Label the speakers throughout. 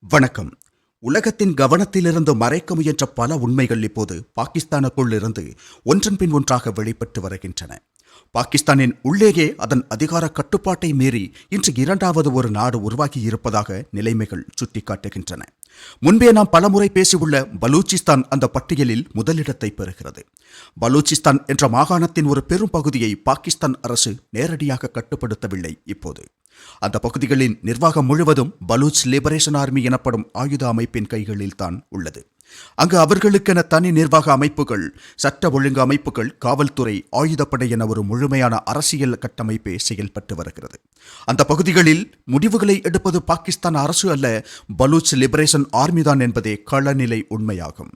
Speaker 1: வணக்கம். உலகத்தின் கவனத்திலிருந்து மறைக்க முயன்ற பல உண்மைகள் இப்போது பாகிஸ்தானுக்குள் இருந்து ஒன்றன் பின் ஒன்றாக வெளிப்பட்டு வருகின்றன. பாகிஸ்தானின் உள்ளேயே அதன் அதிகார கட்டுப்பாட்டை மீறி இன்று இரண்டாவது ஒரு நாடு உருவாகி இருப்பதாக நிலைமைகள் சுட்டிக்காட்டுகின்றன. முன்பே நாம் பலமுறை பேசியுள்ள பலூச்சிஸ்தான் அந்த பட்டியலில் முதலிடத்தை பெறுகிறது. பலூச்சிஸ்தான் என்ற மாகாணத்தின் ஒரு பெரும் பகுதியை பாகிஸ்தான் அரசு நேரடியாக கட்டுப்படுத்தவில்லை இப்போது. அந்த பகுதிகளின் நிர்வாகம் முழுவதும் பலூச் லிபரேஷன் ஆர்மி எனப்படும் ஆயுத அமைப்பின் கைகளில் தான் உள்ளது. அங்கு அவர்களுக்கென தனி நிர்வாக அமைப்புகள் சட்ட ஒழுங்கு அமைப்புகள் காவல்துறை ஆயுதப்படை என ஒரு முழுமையான அரசியல் கட்டமைப்பே செயல்பட்டு வருகிறது. அந்த பகுதிகளில் முடிவுகளை எடுப்பது பாகிஸ்தான் அரசு அல்ல பலூச் லிபரேஷன் ஆர்மி தான் என்பதே களநிலை உண்மையாகும்.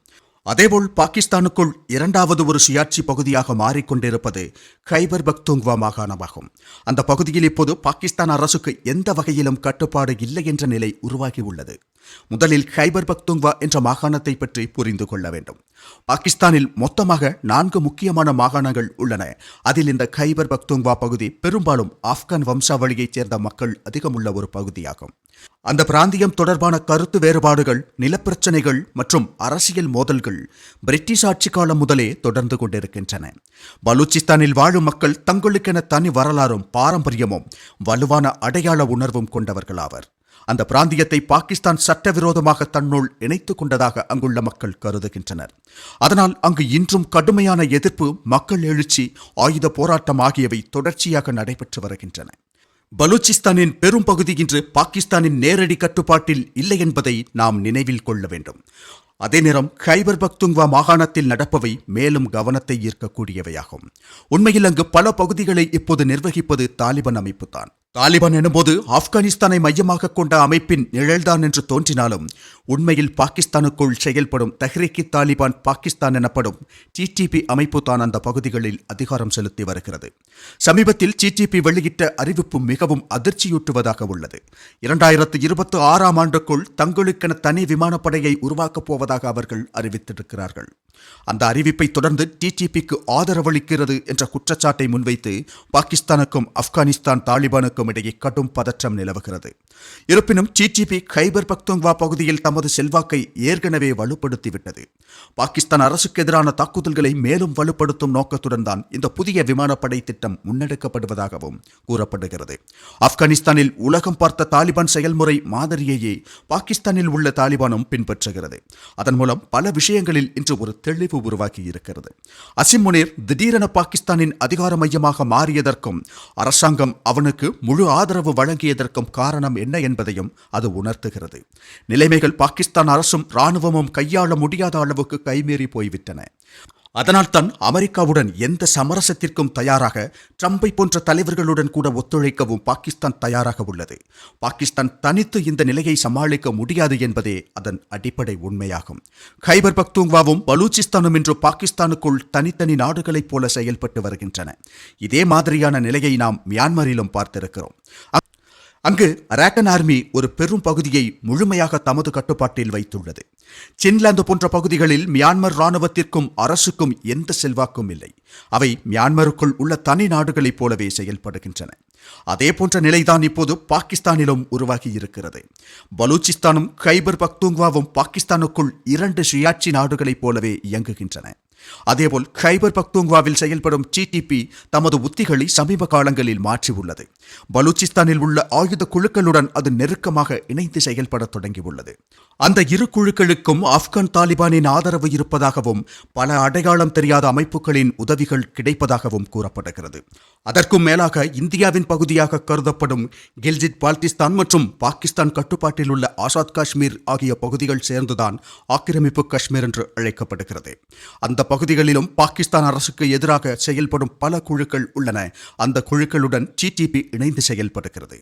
Speaker 1: அதேபோல் பாகிஸ்தானுக்குள் இரண்டாவது ஒரு சுயாட்சி பகுதியாக மாறிக்கொண்டிருப்பது கைபர் பக்துங்வா மாகாணமாகும். அந்த பகுதியில் இப்போது பாகிஸ்தான் அரசுக்கு எந்த வகையிலும் கட்டுப்பாடு இல்லை என்ற நிலை உருவாகியுள்ளது. முதலில் கைபர் பக்துங்வா என்ற மாகாணத்தை பற்றி புரிந்து கொள்ள வேண்டும். பாகிஸ்தானில் மொத்தமாக நான்கு முக்கியமான மாகாணங்கள் உள்ளன. அதில் இந்த கைபர் பக்துங்வா பகுதி பெரும்பாலும் ஆப்கான் வம்சாவளியைச் சேர்ந்த மக்கள் அதிகமுள்ள ஒரு பகுதியாகும். அந்த பிராந்தியம் தொடர்பான கருத்து வேறுபாடுகள் நிலப்பிரச்சனைகள் மற்றும் அரசியல் மோதல்கள் பிரிட்டிஷ் ஆட்சி காலம் முதலே தொடர்ந்து கொண்டிருக்கின்றன. பலூச்சிஸ்தானில் வாழும் மக்கள் தங்களுக்கென தனி வரலாறும் பாரம்பரியமும் வலுவான அடையாள உணர்வும் கொண்டவர்களாவர் அந்த பிராந்தியத்தை பாகிஸ்தான் சட்டவிரோதமாக தன்னுள் இணைத்துக் கொண்டதாக அங்குள்ள மக்கள் கருதுகின்றனர். அதனால் அங்கு இன்றும் கடுமையான எதிர்ப்பு மக்கள் எழுச்சி ஆயுத போராட்டம் ஆகியவை தொடர்ச்சியாக நடைபெற்று வருகின்றன. பலூச்சிஸ்தானின் பெரும் பகுதி இன்று பாகிஸ்தானின் நேரடி கட்டுப்பாட்டில் இல்லை என்பதை நாம் நினைவில் கொள்ள வேண்டும். அதே நேரம் கைபர் பக்துங்வா மாகாணத்தில் நடப்பவை மேலும் கவனத்தை ஈர்க்கக்கூடியவையாகும். உண்மையில் அங்கு பல பகுதிகளை இப்போது நிர்வகிப்பது தாலிபான் அமைப்புதான். தாலிபான் எனும்போது ஆப்கானிஸ்தானை மையமாக கொண்ட அமைப்பின் நிழல்தான் என்று தோன்றினாலும் உண்மையில் பாகிஸ்தானுக்குள் செயல்படும் தஹ்ரீக்கி தாலிபான் பாகிஸ்தான் எனப்படும் டிடிபி அமைப்பு தான் அந்த பகுதிகளில் அதிகாரம் செலுத்தி வருகிறது. சமீபத்தில் டிடிபி வெளியிட்ட அறிவிப்பு மிகவும் அதிர்ச்சியூட்டுவதாக உள்ளது. இரண்டாயிரத்து இருபத்தி ஆறாம் ஆண்டுக்குள் தங்களுக்கென தனி விமானப்படையை உருவாக்கப் போவதாக அவர்கள் அறிவித்திருக்கிறார்கள். அந்த அறிவிப்பை தொடர்ந்து டிடிபிக்கு ஆதரவளிக்கிறது என்ற குற்றச்சாட்டை முன்வைத்து பாகிஸ்தானுக்கும் ஆப்கானிஸ்தான் தாலிபானுக்கும் இடையே கடும் பதற்றம் நிலவுகிறது. இருப்பினும் டிடிபி கைபர் பக்துங்வா பகுதியில் தமது செல்வாக்கை ஏற்கனவே வலுப்படுத்திவிட்டது. பாகிஸ்தான் அரசுக்கு எதிரான தாக்குதல்களை மேலும் வலுப்படுத்தும் நோக்கத்துடன் தான் இந்த புதிய விமானப்படை திட்டம் முன்னெடுக்கப்படுவதாகவும் கூறப்படுகிறது. ஆப்கானிஸ்தானில் உலகம் பார்த்த தாலிபான் செயல்முறை மாதிரியையே பாகிஸ்தானில் உள்ள தாலிபானும் பின்பற்றுகிறது. அதன் மூலம் பல விஷயங்களில் இன்று ஒரு தெளிவு உருவாகி இருக்கிறது அசிம் முனீர் திடீரென பாகிஸ்தானின் அதிகார மையமாக மாறியதற்கும் அரசாங்கம் அவனுக்கு முழு ஆதரவு வழங்கியதற்கும் காரணம் என்ன என்பதையும் அது உணர்த்துகிறது. நிலைமைகள் பாகிஸ்தான் அரசும் ராணுவமும் கையாள முடியாத அளவுக்கு கைமீறி போய்விட்டன. அதனால்தான் அமெரிக்காவுடன் எந்த சமரசத்திற்கும் தயாராக ட்ரம்பை போன்ற தலைவர்களுடன் கூட ஒத்துழைக்கவும் பாகிஸ்தான் தயாராக உள்ளது. பாகிஸ்தான் தனித்து இந்த நிலையை சமாளிக்க முடியாது என்பதே அதன் அடிப்படை உண்மையாகும். ஹைபர் பக்துங்வாவும் பலூச்சிஸ்தானும் இன்று பாகிஸ்தானுக்குள் தனித்தனி நாடுகளைப் போல செயல்பட்டு வருகின்றன. இதே மாதிரியான நிலையை நாம் மியான்மரிலும் பார்த்திருக்கிறோம். அங்கு ராட்டன் ஆர்மி ஒரு பெரும் பகுதியை முழுமையாக தமது கட்டுப்பாட்டில் வைத்துள்ளது. சின்லாந்து போன்ற பகுதிகளில் மியான்மர் ராணுவத்திற்கும் அரசுக்கும் எந்த செல்வாக்கும் இல்லை. அவை மியான்மருக்குள் உள்ள தனி நாடுகளைப் போலவே செயல்படுகின்றன. அதே போன்ற நிலைதான் இப்போது பாகிஸ்தானிலும் உருவாகி இருக்கிறது. பலூச்சிஸ்தானும் கைபர் பக்துங்வாவும் பாகிஸ்தானுக்குள் இரண்டு சுயாட்சி நாடுகளைப் போலவே இயங்குகின்றன. அதேபோல் ஹைபர் பக்துங்வாவில் செயல்படும் டிடிபி தமது உத்திகளை சமீப காலங்களில் மாற்றியுள்ளது. பலூச்சிஸ்தானில் உள்ள ஆயுத குழுக்களுடன் அது நெருக்கமாக இணைந்து செயல்பட தொடங்கியுள்ளது. அந்த இரு குழுக்களுக்கும் ஆப்கான் தாலிபானின் ஆதரவு இருப்பதாகவும் பல அடையாளம் தெரியாத அமைப்புகளின் உதவிகள் கிடைப்பதாகவும் கூறப்படுகிறது. அதற்கும் மேலாக இந்தியாவின் பகுதியாக கருதப்படும் கில்ஜித் பால்டிஸ்தான் மற்றும் பாகிஸ்தான் கட்டுப்பாட்டில் உள்ள ஆசாத் காஷ்மீர் ஆகிய பகுதிகள் சேர்ந்துதான் ஆக்கிரமிப்பு காஷ்மீர் என்று அழைக்கப்படுகிறது. அந்த பகுதிகளிலும் பாகிஸ்தான் அரசுக்கு எதிராக செயல்படும் பல குழுக்கள் உள்ளன. அந்த குழுக்களுடன் டிடிபி இணைந்து செயல்படுகிறது.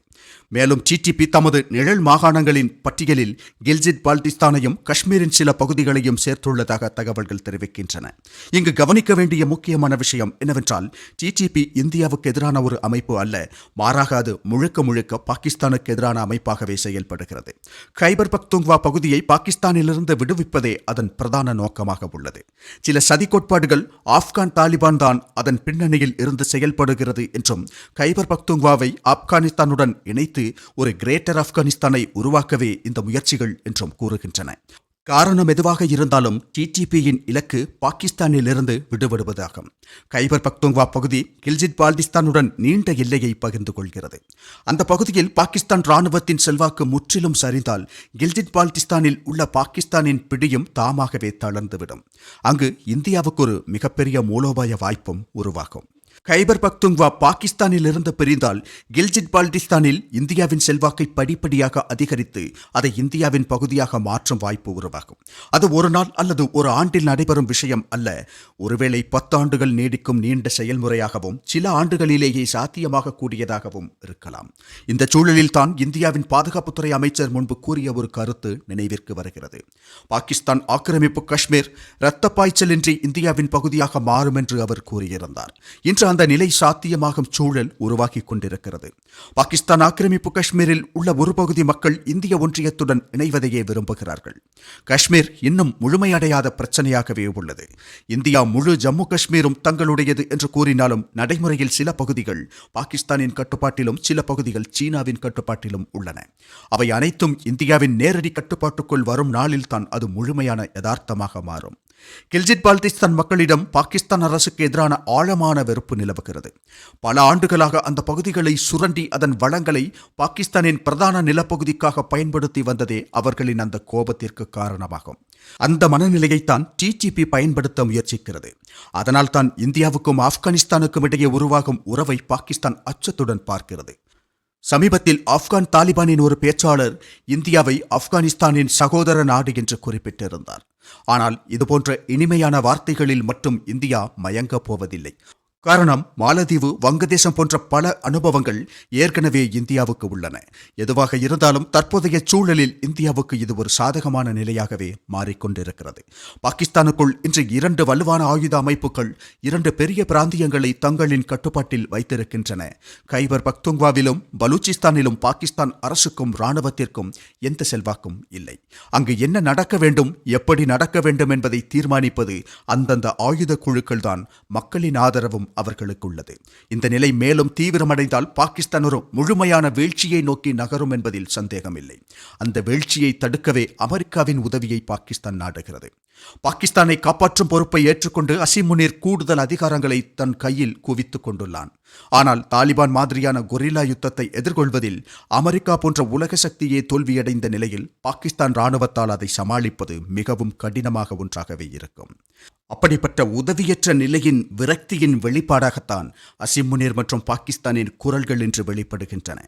Speaker 1: மேலும் டிடிபி தமது நிழல் மாகாணங்களின் பட்டியலில் கில்ஜித் பால்டிஸ்தானையும் காஷ்மீரின் சில பகுதிகளையும் சேர்த்துள்ளதாக தகவல்கள் தெரிவிக்கின்றன. இங்கு கவனிக்க வேண்டிய முக்கியமான விஷயம் என்னவென்றால் டிடிபி இந்தியாவுக்கு எதிரான ஒரு அமைப்பு அல்ல. மாறாக அது முழுக்க முழுக்க பாகிஸ்தானுக்கு எதிரான அமைப்பாகவே செயல்படுகிறது. கைபர் பக்துங்வா பகுதியை பாகிஸ்தானிலிருந்து விடுவிப்பதே அதன் பிரதான நோக்கமாக உள்ளது. சில சதி கோட்பாடுகள் ஆப்கான் தாலிபான் தான் அதன் பின்னணியில் இருந்து செயல்படுகிறது என்றும் கைபர் பக்துங்வாவை ஆப்கானிஸ்தானுடன் இணைத்து ஒரு கிரேட்டர் ஆப்கானிஸ்தானை உருவாக்கவே இந்த முயற்சிகள் என்றும் கூறுகின்றன. காரணம் எதுவாக இருந்தாலும் டிடிபியின் இலக்கு பாகிஸ்தானிலிருந்து விடுபடுவதாகும். கைபர் பக்துங்வா பகுதி கில்ஜித் பால்திஸ்தானுடன் நீண்ட எல்லையை பகிர்ந்து கொள்கிறது. அந்த பகுதியில் பாகிஸ்தான் ராணுவத்தின் செல்வாக்கு முற்றிலும் சரிந்தால் கில்ஜித் பால்திஸ்தானில் உள்ள பாகிஸ்தானின் பிடியும் தாமாகவே தளர்ந்துவிடும். அங்கு இந்தியாவுக்கு ஒரு மிகப்பெரிய மூலோபாய வாய்ப்பும் உருவாகும். கைபர் பக்துங்வா பாகிஸ்தானில் இருந்து பிரிந்தால் கில்ஜித் பால்டிஸ்தானில் இந்தியாவின் செல்வாக்கை படிப்படியாக அதிகரித்து அதை இந்தியாவின் பகுதியாக மாற்றும் வாய்ப்பு உருவாகும். அது ஒரு நாள் அல்லது ஒரு ஆண்டில் நடைபெறும் விஷயம் அல்ல. ஒருவேளை பத்தாண்டுகள் நீடிக்கும் நீண்ட செயல்முறையாகவும் சில ஆண்டுகளிலேயே சாத்தியமாக கூடியதாகவும் இருக்கலாம். இந்த சூழலில் தான் இந்தியாவின் பாதுகாப்புத்துறை அமைச்சர் முன்பு கூறிய ஒரு கருத்து நினைவிற்கு வருகிறது. பாகிஸ்தான் ஆக்கிரமிப்பு காஷ்மீர் இரத்த பாய்ச்சலின்றி இந்தியாவின் பகுதியாக மாறும் என்று அவர் கூறியிருந்தார். இன்று அந்த நிலை சாத்தியமாகும் சூழல் உருவாகிக் கொண்டிருக்கிறது. பாகிஸ்தான் ஆக்கிரமிப்பு காஷ்மீரில் உள்ள ஒரு பகுதி மக்கள் இந்திய ஒன்றியத்துடன் இணைவதையே விரும்புகிறார்கள். காஷ்மீர் இன்னும் முழுமையடையாத பிரச்சனையாகவே உள்ளது. இந்தியா முழு ஜம்மு காஷ்மீரும் தங்களுடையது என்று கூறினாலும் நடைமுறையில் சில பகுதிகள் பாகிஸ்தானின் கட்டுப்பாட்டிலும் சில பகுதிகள் சீனாவின் கட்டுப்பாட்டிலும் உள்ளன. அவை அனைத்தும் இந்தியாவின் நேரடி கட்டுப்பாட்டுக்குள் வரும் நாளில் தான் அது முழுமையான யதார்த்தமாக மாறும். கில்ஜித் பால்டிஸ்தான் மக்களிடம் பாகிஸ்தான் அரசுக்கு எதிரான ஆழமான வெறுப்பு நிலவுகிறது. பல ஆண்டுகளாக அந்த பகுதிகளை சுரண்டி அதன் வளங்களை பாகிஸ்தானின் பிரதான நிலப்பகுதிக்காக பயன்படுத்தி வந்ததே அவர்களின் அந்த கோபத்திற்கு காரணமாகும். அந்த மனநிலையைத்தான் டிடிபி பயன்படுத்த முயற்சிக்கிறது. அதனால் தான் இந்தியாவுக்கும் ஆப்கானிஸ்தானுக்கும் இடையே உருவாகும் உறவை பாகிஸ்தான் அச்சத்துடன் பார்க்கிறது. சமீபத்தில் ஆப்கான் தாலிபானின் ஒரு பேச்சாளர் இந்தியாவை ஆப்கானிஸ்தானின் சகோதர நாடு என்று குறிப்பிட்டிருந்தார். ஆனால் இதுபோன்ற இனிமையான வார்த்தைகளில் மட்டும் இந்தியா மயங்கப் போவதில்லை. காரணம் மாலத்தீவு வங்கதேசம் போன்ற பல அனுபவங்கள் ஏற்கனவே இந்தியாவுக்கு உள்ளன. எதுவாக இருந்தாலும் தற்போதைய சூழலில் இந்தியாவுக்கு இது ஒரு சாதகமான நிலையாகவே மாறிக்கொண்டிருக்கிறது. பாகிஸ்தானுக்குள் இன்று இரண்டு வலுவான ஆயுத அமைப்புகள் இரண்டு பெரிய பிராந்தியங்களை தங்களின் கட்டுப்பாட்டில் வைத்திருக்கின்றன. கைபர் பக்துங்வாவிலும் பலூச்சிஸ்தானிலும் பாகிஸ்தான் அரசுக்கும் இராணுவத்திற்கும் எந்த செல்வாக்கும் இல்லை. அங்கு என்ன நடக்க வேண்டும் எப்படி நடக்க வேண்டும் என்பதை தீர்மானிப்பது அந்தந்த ஆயுத குழுக்கள்தான் மக்களின் ஆதரவும் அவர்களுக்கு உள்ளது இந்த நிலை மேலும் தீவிரமடைந்தால் பாகிஸ்தான் ஒரு முழுமையான வீழ்ச்சியை நோக்கி நகரும் என்பதில் சந்தேகமில்லை. அந்த வீழ்ச்சியை தடுக்கவே அமெரிக்காவின் உதவியை பாகிஸ்தான் நாடுகிறது. பாகிஸ்தானை காப்பாற்றும் பொறுப்பை ஏற்றுக்கொண்டு அசிமுனீர் முனீர் கூடுதல் அதிகாரங்களை தன் கையில் குவித்துக் கொண்டுள்ளான். ஆனால் தாலிபான் மாதிரியான கொரில்லா யுத்தத்தை எதிர்கொள்வதில் அமெரிக்கா போன்ற உலக சக்தியே தோல்வியடைந்த நிலையில் பாகிஸ்தான் ராணுவத்தால் அதை சமாளிப்பது மிகவும் கடினமாக ஒன்றாகவே இருக்கும். அப்படிப்பட்ட உதவியற்ற நிலையின் விரக்தியின் வெளிப்பாடாகத்தான் அசிம் முனீர் மற்றும் பாகிஸ்தானின் குரல்கள் இன்று வெளிப்படுகின்றன.